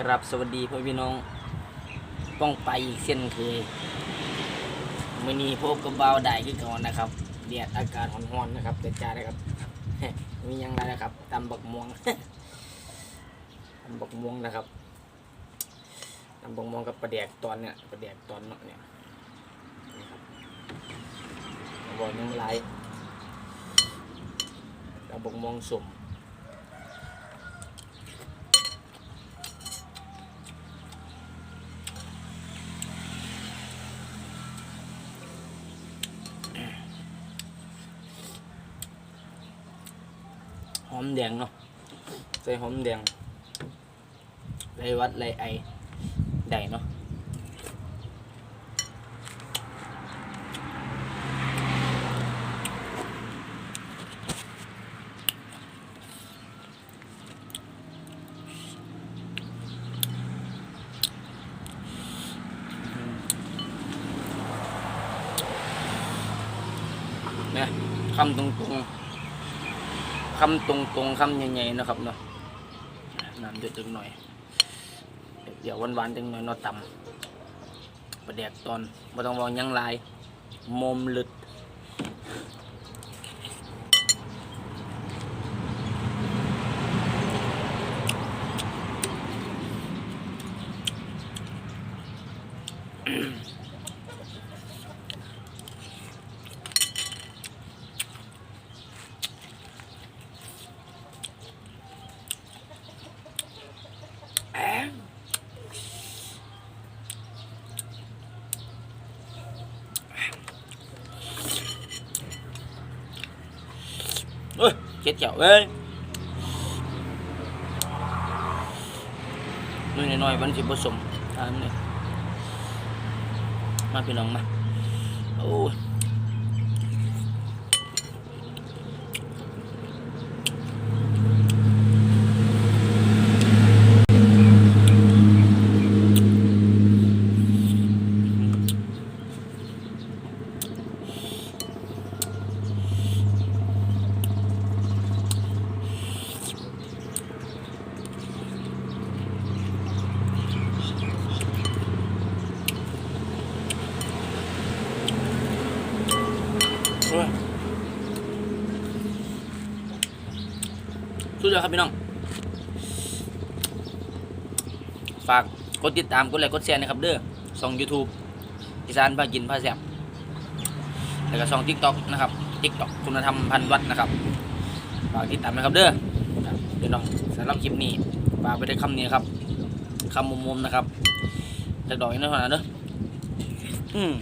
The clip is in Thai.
กรับสวัสดีพ่อพี่น้อง ป้องไปอีกเช่นเคยมื่อนี้พบกับเบาได้ขึ้นก่อนนะครับเดียดอากาศร้อนๆนะครับเด็ดจ้าเลยครับ มียังไงนะครับตำบักม่วงตำบักม่วงนะครับตำบักม่วงกับปลาแดกตอนเนี่ยปลาแดกตอนเนาะเนี่ยนี่ครับบอกยังไรตำบักม่วงสุ่ม หอมแดงเนาะใส่หอมแดงไรวัดไรไอได้เนาะเนี่ยคำตรงๆ คำตรงๆคำใหญ่ๆนะครับเนาะน้ำเดือดจังหน่อย เดี๋ยวหวานๆจังหน่อยเนาะต่ำประเดกตอนม่ต้องวางยังลายมมลึด อ้ยเจ็ดเจ้าเอ้ยนุ่ยน้อยมันสิผสมตามนี่มาพี่น้องมาโอ้ย สุดยอดครับพี่น้อง ฝากกดติดตามกดไลค์กดแชร์นะครับเด้อช่อง YouTube อีสานพากินพาแซ่บแล้วก็ช่อง TikTok นะครับ TikTok คุณธรรมพันวัดนะครับฝากติดตามนะครับเด้อพี่น้องสำหรับคลิปนี้ฝากไปด้วยคำนี้ครับคำมุมๆนะครับจากดอกนี้นะเท่านั้นเด้ออืม